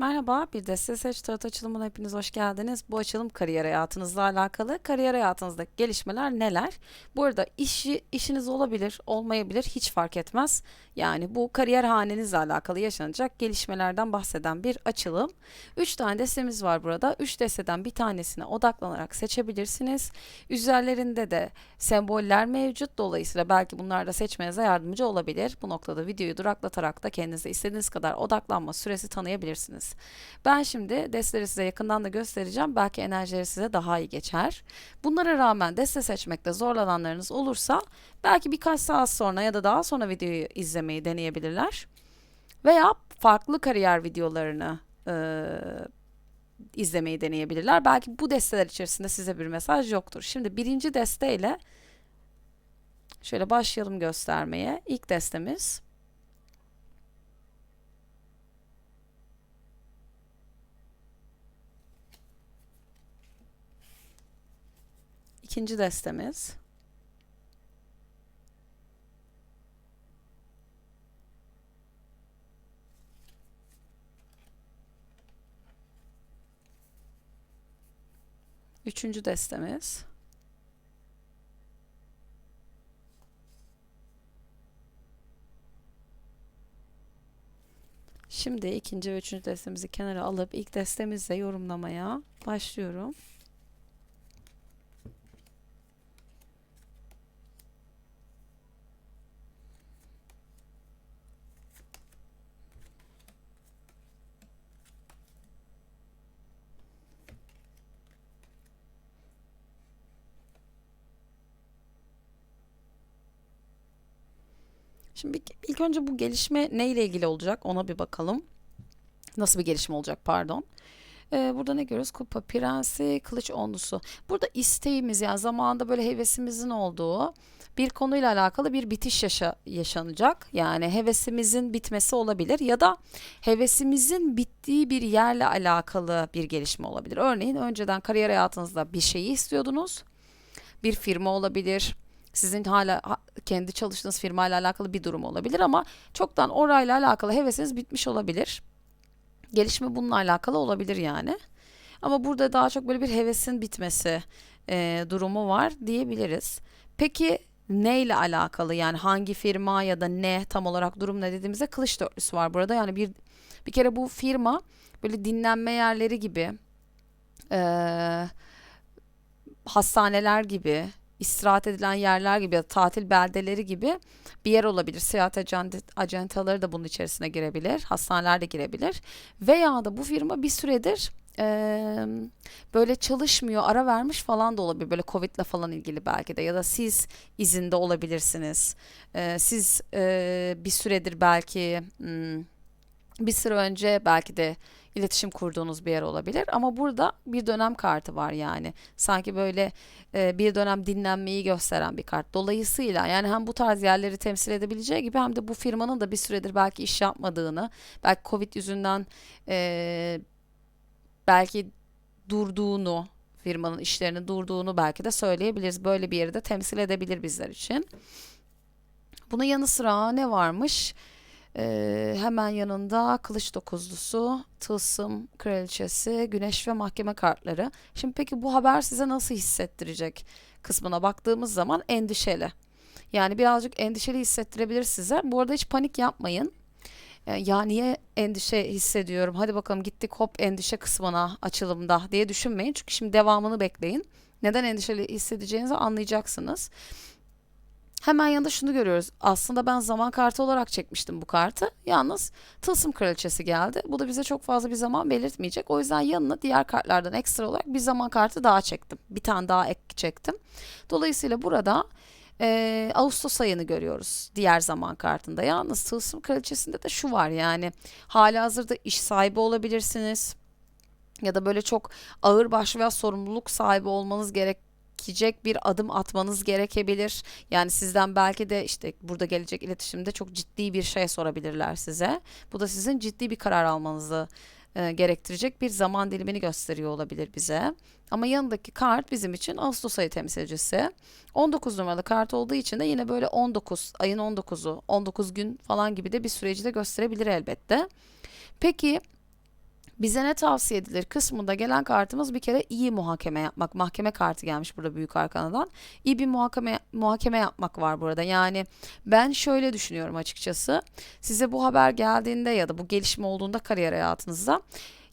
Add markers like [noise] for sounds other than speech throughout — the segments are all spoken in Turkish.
Merhaba, bir de Seç Tarot açılımına hepiniz hoş geldiniz. Bu açılım kariyer hayatınızla alakalı. Kariyer hayatınızdaki gelişmeler neler? Bu arada işi, işiniz olabilir, olmayabilir, hiç fark etmez. Yani bu kariyer hanenizle alakalı yaşanacak gelişmelerden bahseden bir açılım. 3 tane destemiz var burada. 3 desteden bir tanesine odaklanarak seçebilirsiniz. Üzerlerinde de semboller mevcut. Dolayısıyla belki bunlar da seçmenize yardımcı olabilir. Bu noktada videoyu duraklatarak da kendinize istediğiniz kadar odaklanma süresi tanıyabilirsiniz. Ben şimdi desteleri size yakından da göstereceğim. Belki enerjileri size daha iyi geçer. Bunlara rağmen deste seçmekte zorlananlarınız olursa belki birkaç saat sonra ya da daha sonra videoyu izlemeyi deneyebilirler. Veya farklı kariyer videolarını e, izlemeyi deneyebilirler. Belki bu desteler içerisinde size bir mesaj yoktur. Şimdi birinci desteyle şöyle başlayalım göstermeye. İlk destemiz İkinci destemiz. Üçüncü destemiz. Şimdi ikinci ve üçüncü destemizi kenara alıp ilk destemizle yorumlamaya başlıyorum. Şimdi ilk önce bu gelişme ne ile ilgili olacak ona bir bakalım. Nasıl bir gelişme olacak pardon. Ee, burada ne görüyoruz? Kupa prensi, kılıç onlusu. Burada isteğimiz yani zamanında böyle hevesimizin olduğu bir konuyla alakalı bir bitiş yaşa yaşanacak. Yani hevesimizin bitmesi olabilir ya da hevesimizin bittiği bir yerle alakalı bir gelişme olabilir. Örneğin önceden kariyer hayatınızda bir şeyi istiyordunuz. Bir firma olabilir, sizin hala kendi çalıştığınız firmayla alakalı bir durum olabilir ama çoktan orayla alakalı hevesiniz bitmiş olabilir. Gelişme bununla alakalı olabilir yani. Ama burada daha çok böyle bir hevesin bitmesi e, durumu var diyebiliriz. Peki ne ile alakalı yani hangi firma ya da ne tam olarak durum ne dediğimizde kılıç dörtlüsü var burada. Yani bir bir kere bu firma böyle dinlenme yerleri gibi e, hastaneler gibi istirahat edilen yerler gibi ya da tatil beldeleri gibi bir yer olabilir. Seyahat acentaları da bunun içerisine girebilir. Hastaneler de girebilir. Veya da bu firma bir süredir e, böyle çalışmıyor, ara vermiş falan da olabilir. Böyle Covid'le falan ilgili belki de ya da siz izinde olabilirsiniz. E, siz e, bir süredir belki hmm, bir süre önce belki de iletişim kurduğunuz bir yer olabilir. Ama burada bir dönem kartı var yani. Sanki böyle e, bir dönem dinlenmeyi gösteren bir kart. Dolayısıyla yani hem bu tarz yerleri temsil edebileceği gibi hem de bu firmanın da bir süredir belki iş yapmadığını belki covid yüzünden e, belki durduğunu firmanın işlerinin durduğunu belki de söyleyebiliriz. Böyle bir yeri de temsil edebilir bizler için. Bunun yanı sıra ne varmış? Ee, hemen yanında kılıç dokuzlusu, tılsım kraliçesi, güneş ve mahkeme kartları. Şimdi peki bu haber size nasıl hissettirecek kısmına baktığımız zaman endişeli. Yani birazcık endişeli hissettirebilir size. Bu arada hiç panik yapmayın. Ee, ya niye endişe hissediyorum? Hadi bakalım gittik hop endişe kısmına açılımda diye düşünmeyin. Çünkü şimdi devamını bekleyin. Neden endişeli hissedeceğinizi anlayacaksınız. Hemen yanında şunu görüyoruz. Aslında ben zaman kartı olarak çekmiştim bu kartı. Yalnız tılsım kraliçesi geldi. Bu da bize çok fazla bir zaman belirtmeyecek. O yüzden yanına diğer kartlardan ekstra olarak bir zaman kartı daha çektim. Bir tane daha ek çektim. Dolayısıyla burada e, Ağustos ayını görüyoruz diğer zaman kartında. Yalnız tılsım kraliçesinde de şu var yani hali hazırda iş sahibi olabilirsiniz ya da böyle çok ağır baş veya sorumluluk sahibi olmanız gerek gerekecek bir adım atmanız gerekebilir. Yani sizden belki de işte burada gelecek iletişimde çok ciddi bir şey sorabilirler size. Bu da sizin ciddi bir karar almanızı e, gerektirecek bir zaman dilimini gösteriyor olabilir bize. Ama yanındaki kart bizim için Ağustos ayı temsilcisi. 19 numaralı kart olduğu için de yine böyle 19 ayın 19'u 19 gün falan gibi de bir süreci de gösterebilir elbette. Peki Bize ne tavsiye edilir kısmında gelen kartımız bir kere iyi muhakeme yapmak. Mahkeme kartı gelmiş burada büyük arkanadan. İyi bir muhakeme muhakeme yapmak var burada. Yani ben şöyle düşünüyorum açıkçası. Size bu haber geldiğinde ya da bu gelişme olduğunda kariyer hayatınızda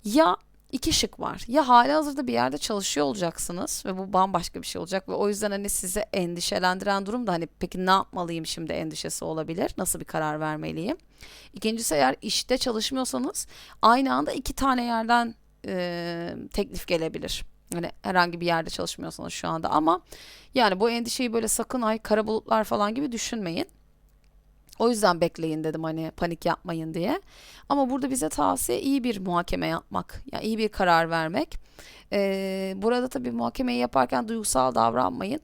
ya iki şık var. Ya hali hazırda bir yerde çalışıyor olacaksınız ve bu bambaşka bir şey olacak ve o yüzden hani sizi endişelendiren durum da hani peki ne yapmalıyım şimdi endişesi olabilir. Nasıl bir karar vermeliyim? İkincisi eğer işte çalışmıyorsanız aynı anda iki tane yerden e, teklif gelebilir. Hani herhangi bir yerde çalışmıyorsanız şu anda ama yani bu endişeyi böyle sakın ay kara bulutlar falan gibi düşünmeyin. O yüzden bekleyin dedim hani panik yapmayın diye. Ama burada bize tavsiye iyi bir muhakeme yapmak. Yani iyi bir karar vermek. Ee, burada tabii muhakemeyi yaparken duygusal davranmayın.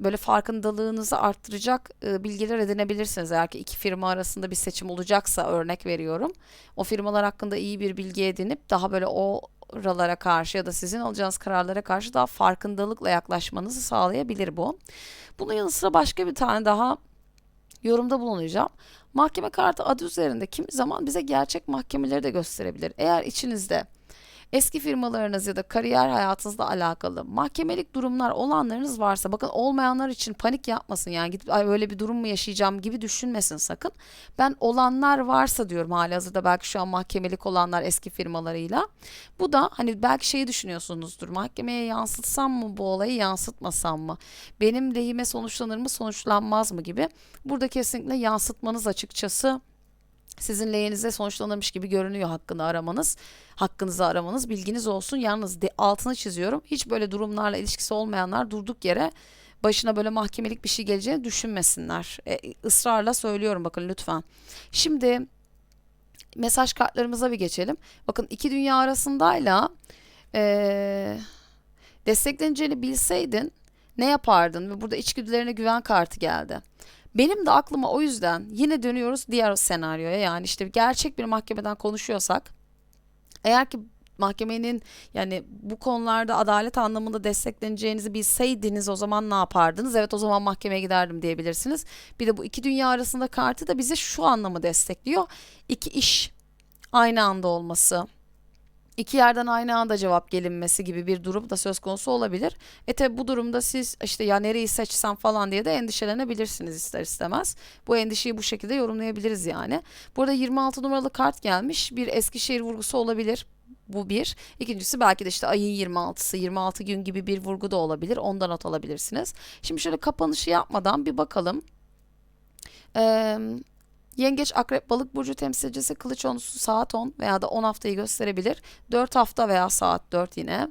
Böyle farkındalığınızı arttıracak e, bilgiler edinebilirsiniz. Eğer ki iki firma arasında bir seçim olacaksa örnek veriyorum. O firmalar hakkında iyi bir bilgi edinip daha böyle o oralara karşı ya da sizin alacağınız kararlara karşı daha farkındalıkla yaklaşmanızı sağlayabilir bu. Bunun yanı sıra başka bir tane daha yorumda bulunacağım. Mahkeme kartı adı üzerinde kimi zaman bize gerçek mahkemeleri de gösterebilir. Eğer içinizde eski firmalarınız ya da kariyer hayatınızla alakalı mahkemelik durumlar olanlarınız varsa bakın olmayanlar için panik yapmasın yani gidip Ay, öyle bir durum mu yaşayacağım gibi düşünmesin sakın. Ben olanlar varsa diyorum hali hazırda belki şu an mahkemelik olanlar eski firmalarıyla. Bu da hani belki şeyi düşünüyorsunuzdur mahkemeye yansıtsam mı bu olayı yansıtmasam mı? Benim lehime sonuçlanır mı sonuçlanmaz mı gibi. Burada kesinlikle yansıtmanız açıkçası sizin lehinize sonuçlanırmış gibi görünüyor hakkını aramanız. Hakkınızı aramanız bilginiz olsun. Yalnız de, altını çiziyorum. Hiç böyle durumlarla ilişkisi olmayanlar durduk yere başına böyle mahkemelik bir şey geleceğini düşünmesinler. E, ısrarla söylüyorum bakın lütfen. Şimdi mesaj kartlarımıza bir geçelim. Bakın iki dünya arasındayla e, destekleneceğini bilseydin ne yapardın? Ve burada içgüdülerine güven kartı geldi. Benim de aklıma o yüzden yine dönüyoruz diğer senaryoya yani işte gerçek bir mahkemeden konuşuyorsak eğer ki mahkemenin yani bu konularda adalet anlamında destekleneceğinizi bilseydiniz o zaman ne yapardınız? Evet o zaman mahkemeye giderdim diyebilirsiniz. Bir de bu iki dünya arasında kartı da bize şu anlamı destekliyor. İki iş aynı anda olması iki yerden aynı anda cevap gelinmesi gibi bir durum da söz konusu olabilir. E tabi bu durumda siz işte ya nereyi seçsem falan diye de endişelenebilirsiniz ister istemez. Bu endişeyi bu şekilde yorumlayabiliriz yani. Burada 26 numaralı kart gelmiş. Bir Eskişehir vurgusu olabilir. Bu bir. İkincisi belki de işte ayın 26'sı 26 gün gibi bir vurgu da olabilir. Ondan not alabilirsiniz. Şimdi şöyle kapanışı yapmadan bir bakalım. Eee Yengeç, Akrep, Balık burcu temsilcisi kılıç onusu saat 10 veya da 10 haftayı gösterebilir. 4 hafta veya saat 4 yine.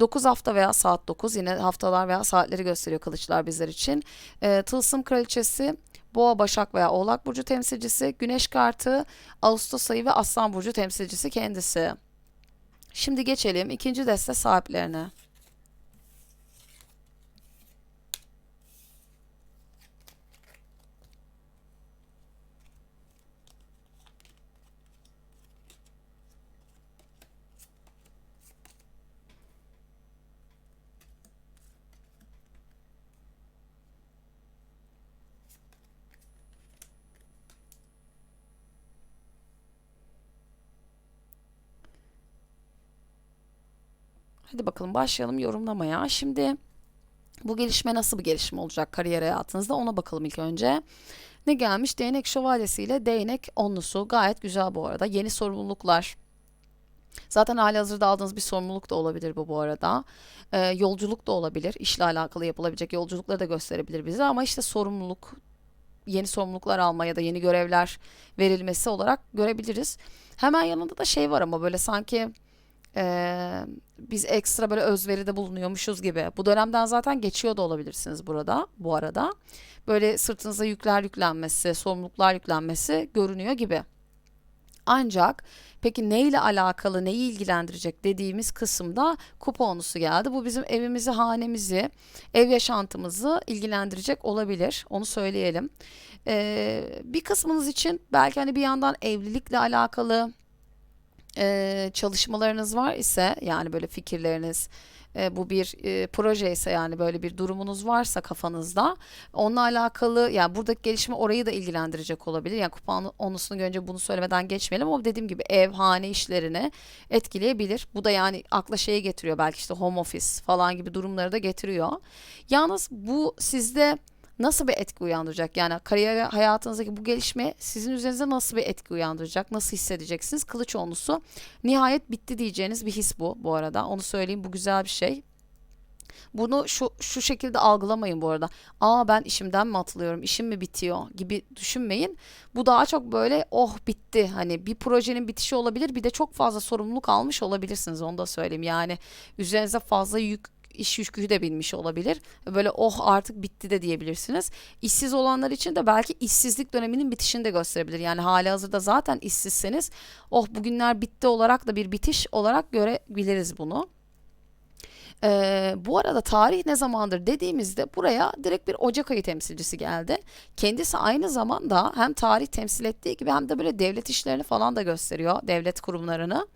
9 hafta veya saat 9 yine haftalar veya saatleri gösteriyor kılıçlar bizler için. E, Tılsım kraliçesi Boğa, Başak veya Oğlak burcu temsilcisi, Güneş kartı, Ağustos ayı ve Aslan burcu temsilcisi kendisi. Şimdi geçelim ikinci deste sahiplerine. Hadi bakalım başlayalım yorumlamaya. Şimdi bu gelişme nasıl bir gelişme olacak kariyer hayatınızda ona bakalım ilk önce. Ne gelmiş? Değnek şövalyesiyle değnek onlusu. Gayet güzel bu arada. Yeni sorumluluklar. Zaten hali hazırda aldığınız bir sorumluluk da olabilir bu bu arada. Ee, yolculuk da olabilir. İşle alakalı yapılabilecek yolculukları da gösterebilir bize. Ama işte sorumluluk, yeni sorumluluklar alma ya da yeni görevler verilmesi olarak görebiliriz. Hemen yanında da şey var ama böyle sanki e, biz ekstra böyle özveride bulunuyormuşuz gibi. Bu dönemden zaten geçiyor da olabilirsiniz burada bu arada. Böyle sırtınıza yükler yüklenmesi, sorumluluklar yüklenmesi görünüyor gibi. Ancak peki neyle alakalı, neyi ilgilendirecek dediğimiz kısımda kuponusu geldi. Bu bizim evimizi, hanemizi, ev yaşantımızı ilgilendirecek olabilir. Onu söyleyelim. Ee, bir kısmınız için belki hani bir yandan evlilikle alakalı e, çalışmalarınız var ise yani böyle fikirleriniz e, bu bir e, proje ise yani böyle bir durumunuz varsa kafanızda onunla alakalı yani buradaki gelişme orayı da ilgilendirecek olabilir. Yani kupa onlusunu görünce bunu söylemeden geçmeyelim ama dediğim gibi ev, hane işlerini etkileyebilir. Bu da yani akla şeyi getiriyor belki işte home office falan gibi durumları da getiriyor. Yalnız bu sizde nasıl bir etki uyandıracak? Yani kariyer hayatınızdaki bu gelişme sizin üzerinize nasıl bir etki uyandıracak? Nasıl hissedeceksiniz? Kılıç onlusu nihayet bitti diyeceğiniz bir his bu bu arada. Onu söyleyeyim bu güzel bir şey. Bunu şu şu şekilde algılamayın bu arada. Aa ben işimden mi atılıyorum, işim mi bitiyor gibi düşünmeyin. Bu daha çok böyle oh bitti. Hani bir projenin bitişi olabilir. Bir de çok fazla sorumluluk almış olabilirsiniz. Onu da söyleyeyim. Yani üzerinize fazla yük iş yükü de binmiş olabilir. Böyle oh artık bitti de diyebilirsiniz. İşsiz olanlar için de belki işsizlik döneminin bitişini de gösterebilir. Yani hali hazırda zaten işsizseniz oh bugünler bitti olarak da bir bitiş olarak görebiliriz bunu. Ee, bu arada tarih ne zamandır dediğimizde buraya direkt bir Ocak ayı temsilcisi geldi. Kendisi aynı zamanda hem tarih temsil ettiği gibi hem de böyle devlet işlerini falan da gösteriyor. Devlet kurumlarını.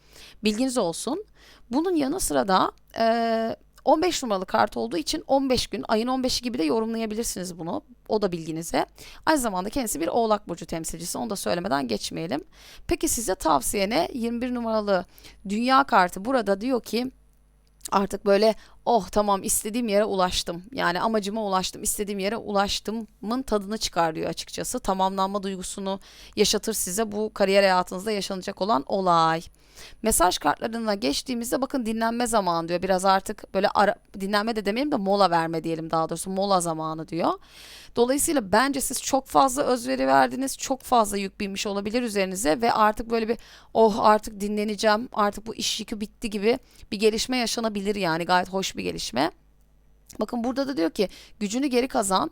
Bilginiz olsun. Bunun yanı sıra da e, 15 numaralı kart olduğu için 15 gün, ayın 15'i gibi de yorumlayabilirsiniz bunu. O da bilginize. Aynı zamanda kendisi bir Oğlak Burcu temsilcisi. Onu da söylemeden geçmeyelim. Peki size tavsiye ne? 21 numaralı dünya kartı burada diyor ki artık böyle oh tamam istediğim yere ulaştım. Yani amacıma ulaştım, istediğim yere ulaştımın tadını çıkar diyor açıkçası. Tamamlanma duygusunu yaşatır size bu kariyer hayatınızda yaşanacak olan olay. Mesaj kartlarına geçtiğimizde bakın dinlenme zamanı diyor. Biraz artık böyle ara, dinlenme de demeyelim de mola verme diyelim daha doğrusu mola zamanı diyor. Dolayısıyla bence siz çok fazla özveri verdiniz. Çok fazla yük binmiş olabilir üzerinize ve artık böyle bir oh artık dinleneceğim. Artık bu iş yükü bitti gibi bir gelişme yaşanabilir yani gayet hoş bir gelişme. Bakın burada da diyor ki gücünü geri kazan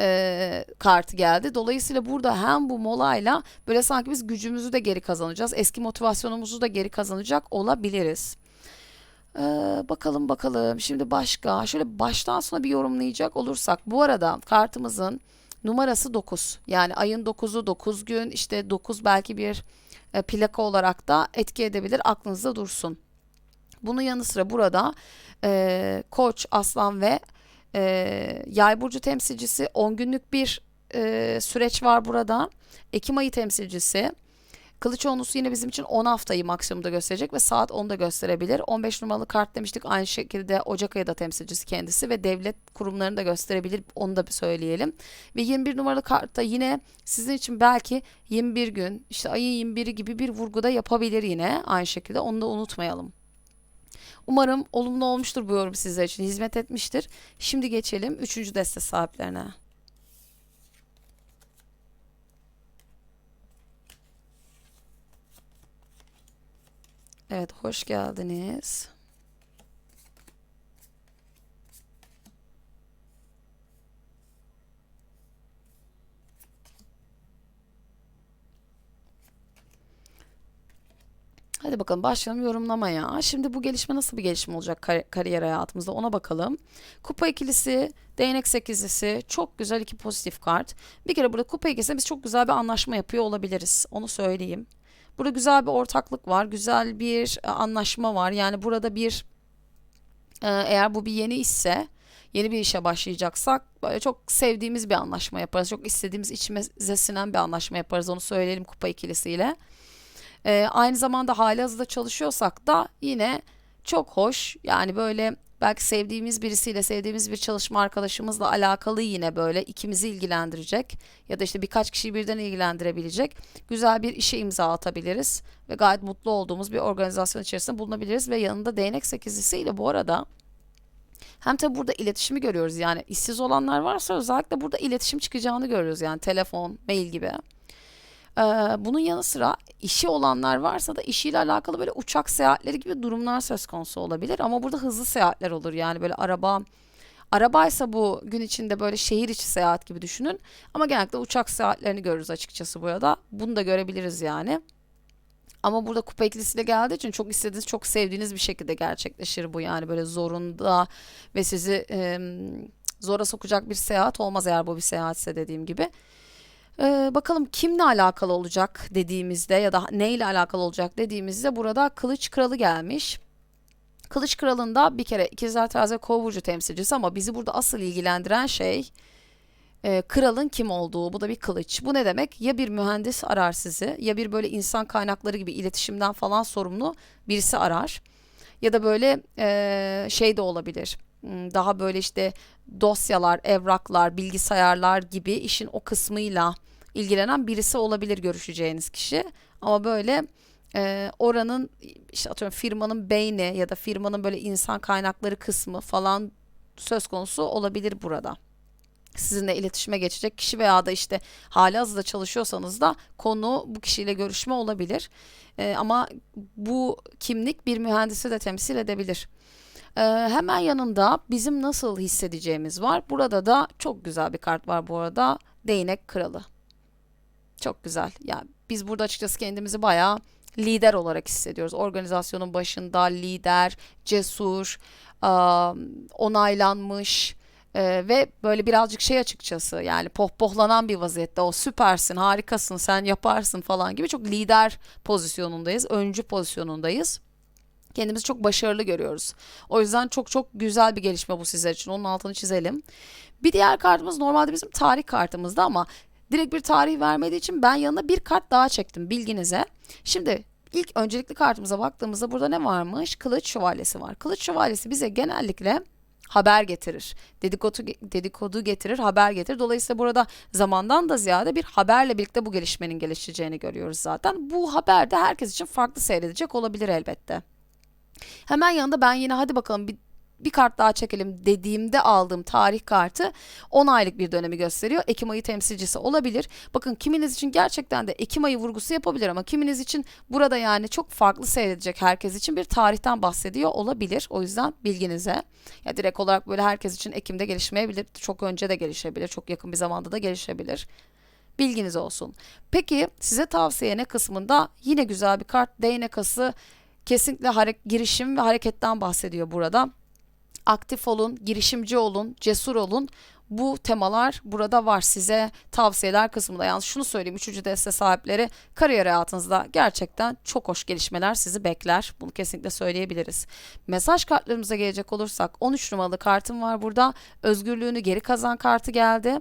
e, kartı geldi. Dolayısıyla burada hem bu molayla böyle sanki biz gücümüzü de geri kazanacağız. Eski motivasyonumuzu da geri kazanacak olabiliriz. Ee, bakalım bakalım. Şimdi başka. Şöyle baştan sona bir yorumlayacak olursak. Bu arada kartımızın numarası 9. Yani ayın 9'u 9 gün. işte 9 belki bir e, plaka olarak da etki edebilir. Aklınızda dursun. Bunun yanı sıra burada e, Koç, Aslan ve e, Yay burcu temsilcisi 10 günlük bir e, süreç var burada. Ekim ayı temsilcisi Kılıç onlusu yine bizim için 10 haftayı maksimumda gösterecek ve saat 10'da gösterebilir. 15 numaralı kart demiştik. Aynı şekilde Ocak ayı da temsilcisi kendisi ve devlet kurumlarını da gösterebilir. Onu da bir söyleyelim. Ve 21 numaralı kart da yine sizin için belki 21 gün işte ayın 21'i gibi bir vurguda yapabilir yine aynı şekilde. Onu da unutmayalım. Umarım olumlu olmuştur bu yorum sizler için hizmet etmiştir. Şimdi geçelim 3. deste sahiplerine. Evet hoş geldiniz. Hadi bakalım başlayalım yorumlamaya. Şimdi bu gelişme nasıl bir gelişme olacak kar kariyer hayatımızda ona bakalım. Kupa ikilisi, değnek sekizlisi çok güzel iki pozitif kart. Bir kere burada kupa ikilisinde biz çok güzel bir anlaşma yapıyor olabiliriz. Onu söyleyeyim. Burada güzel bir ortaklık var. Güzel bir e, anlaşma var. Yani burada bir e, eğer bu bir yeni işse yeni bir işe başlayacaksak böyle çok sevdiğimiz bir anlaşma yaparız. Çok istediğimiz içimize sinen bir anlaşma yaparız. Onu söyleyelim kupa ikilisiyle. Ee, aynı zamanda hali hazırda çalışıyorsak da yine çok hoş. Yani böyle belki sevdiğimiz birisiyle sevdiğimiz bir çalışma arkadaşımızla alakalı yine böyle ikimizi ilgilendirecek ya da işte birkaç kişiyi birden ilgilendirebilecek güzel bir işe imza atabiliriz ve gayet mutlu olduğumuz bir organizasyon içerisinde bulunabiliriz ve yanında değnek sekizlisiyle bu arada hem tabi burada iletişimi görüyoruz yani işsiz olanlar varsa özellikle burada iletişim çıkacağını görüyoruz yani telefon, mail gibi. Ee, bunun yanı sıra işi olanlar varsa da işiyle alakalı böyle uçak seyahatleri gibi durumlar söz konusu olabilir. Ama burada hızlı seyahatler olur. Yani böyle araba Arabaysa bu gün içinde böyle şehir içi seyahat gibi düşünün. Ama genellikle uçak seyahatlerini görürüz açıkçası burada. Bunu da görebiliriz yani. Ama burada kupa ikilisiyle geldiği için çok istediğiniz, çok sevdiğiniz bir şekilde gerçekleşir bu. Yani böyle zorunda ve sizi e, zora sokacak bir seyahat olmaz eğer bu bir seyahatse dediğim gibi. Ee, bakalım kimle alakalı olacak dediğimizde ya da neyle alakalı olacak dediğimizde burada Kılıç Kralı gelmiş. Kılıç Kralı'nda bir kere ikizler terazi ve kova burcu temsilcisi ama bizi burada asıl ilgilendiren şey e, kralın kim olduğu. Bu da bir kılıç. Bu ne demek? Ya bir mühendis arar sizi ya bir böyle insan kaynakları gibi iletişimden falan sorumlu birisi arar. Ya da böyle e, şey de olabilir. Hmm, Daha böyle işte dosyalar, evraklar, bilgisayarlar gibi işin o kısmıyla ilgilenen birisi olabilir görüşeceğiniz kişi. Ama böyle e, oranın işte atıyorum firmanın beyni ya da firmanın böyle insan kaynakları kısmı falan söz konusu olabilir burada sizinle iletişime geçecek kişi veya da işte hali hazırda çalışıyorsanız da konu bu kişiyle görüşme olabilir. Ee, ama bu kimlik bir mühendisi de temsil edebilir. Ee, hemen yanında bizim nasıl hissedeceğimiz var. Burada da çok güzel bir kart var bu arada. Değnek kralı. Çok güzel. Yani biz burada açıkçası kendimizi bayağı lider olarak hissediyoruz. Organizasyonun başında lider, cesur, onaylanmış ee, ve böyle birazcık şey açıkçası yani pohpohlanan bir vaziyette o süpersin, harikasın, sen yaparsın falan gibi çok lider pozisyonundayız, öncü pozisyonundayız. Kendimizi çok başarılı görüyoruz. O yüzden çok çok güzel bir gelişme bu sizler için. Onun altını çizelim. Bir diğer kartımız normalde bizim tarih kartımızdı ama direkt bir tarih vermediği için ben yanına bir kart daha çektim bilginize. Şimdi ilk öncelikli kartımıza baktığımızda burada ne varmış? Kılıç şövalyesi var. Kılıç şövalyesi bize genellikle haber getirir. Dedikodu, dedikodu getirir, haber getirir. Dolayısıyla burada zamandan da ziyade bir haberle birlikte bu gelişmenin gelişeceğini görüyoruz zaten. Bu haber de herkes için farklı seyredecek olabilir elbette. Hemen yanında ben yine hadi bakalım bir bir kart daha çekelim dediğimde aldığım tarih kartı 10 aylık bir dönemi gösteriyor. Ekim ayı temsilcisi olabilir. Bakın kiminiz için gerçekten de Ekim ayı vurgusu yapabilir ama kiminiz için burada yani çok farklı seyredecek herkes için bir tarihten bahsediyor olabilir. O yüzden bilginize. Ya direkt olarak böyle herkes için Ekim'de gelişmeyebilir. Çok önce de gelişebilir. Çok yakın bir zamanda da gelişebilir. Bilginiz olsun. Peki size tavsiye ne kısmında yine güzel bir kart değnek ası kesinlikle hare- girişim ve hareketten bahsediyor burada aktif olun, girişimci olun, cesur olun. Bu temalar burada var size tavsiyeler kısmında. Yalnız şunu söyleyeyim üçüncü deste sahipleri kariyer hayatınızda gerçekten çok hoş gelişmeler sizi bekler. Bunu kesinlikle söyleyebiliriz. Mesaj kartlarımıza gelecek olursak 13 numaralı kartım var burada. Özgürlüğünü geri kazan kartı geldi.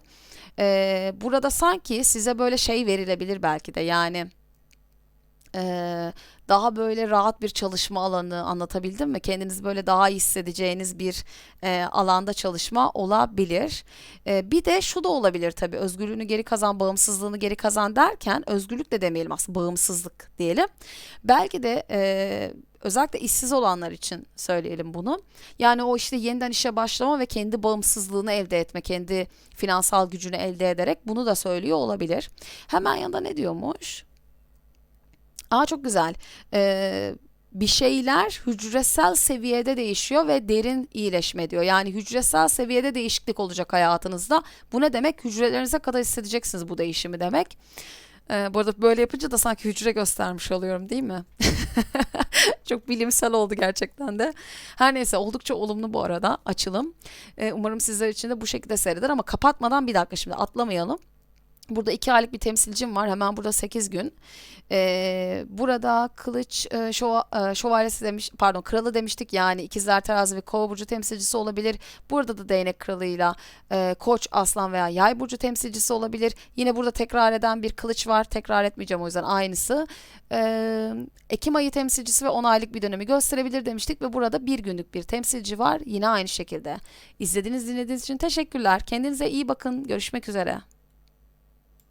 Ee, burada sanki size böyle şey verilebilir belki de yani Daha böyle rahat bir çalışma alanı anlatabildim mi? Kendinizi böyle daha iyi hissedeceğiniz bir eee, alanda çalışma olabilir. Eee, bir de şu da olabilir tabii özgürlüğünü geri kazan, bağımsızlığını geri kazan derken özgürlük de demeyelim aslında bağımsızlık diyelim. Belki de eee, özellikle işsiz olanlar için söyleyelim bunu. Yani o işte yeniden işe başlama ve kendi bağımsızlığını elde etme, kendi finansal gücünü elde ederek bunu da söylüyor olabilir. Hemen yanında ne diyormuş? Aa çok güzel. Ee, bir şeyler hücresel seviyede değişiyor ve derin iyileşme diyor. Yani hücresel seviyede değişiklik olacak hayatınızda. Bu ne demek? Hücrelerinize kadar hissedeceksiniz bu değişimi demek. Ee, bu arada böyle yapınca da sanki hücre göstermiş oluyorum değil mi? [laughs] Çok bilimsel oldu gerçekten de. Her neyse oldukça olumlu bu arada açılım. Ee, umarım sizler için de bu şekilde seyreder ama kapatmadan bir dakika şimdi atlamayalım. Burada iki aylık bir temsilcim var. Hemen burada 8 gün. Ee, burada kılıç e, şova, e, şövalyesi demiş, pardon kralı demiştik yani ikizler terazi ve kova burcu temsilcisi olabilir. Burada da değnek kralıyla e, koç, aslan veya yay burcu temsilcisi olabilir. Yine burada tekrar eden bir kılıç var. Tekrar etmeyeceğim o yüzden aynısı. Ee, Ekim ayı temsilcisi ve 10 aylık bir dönemi gösterebilir demiştik ve burada bir günlük bir temsilci var. Yine aynı şekilde. İzlediğiniz dinlediğiniz için teşekkürler. Kendinize iyi bakın. Görüşmek üzere.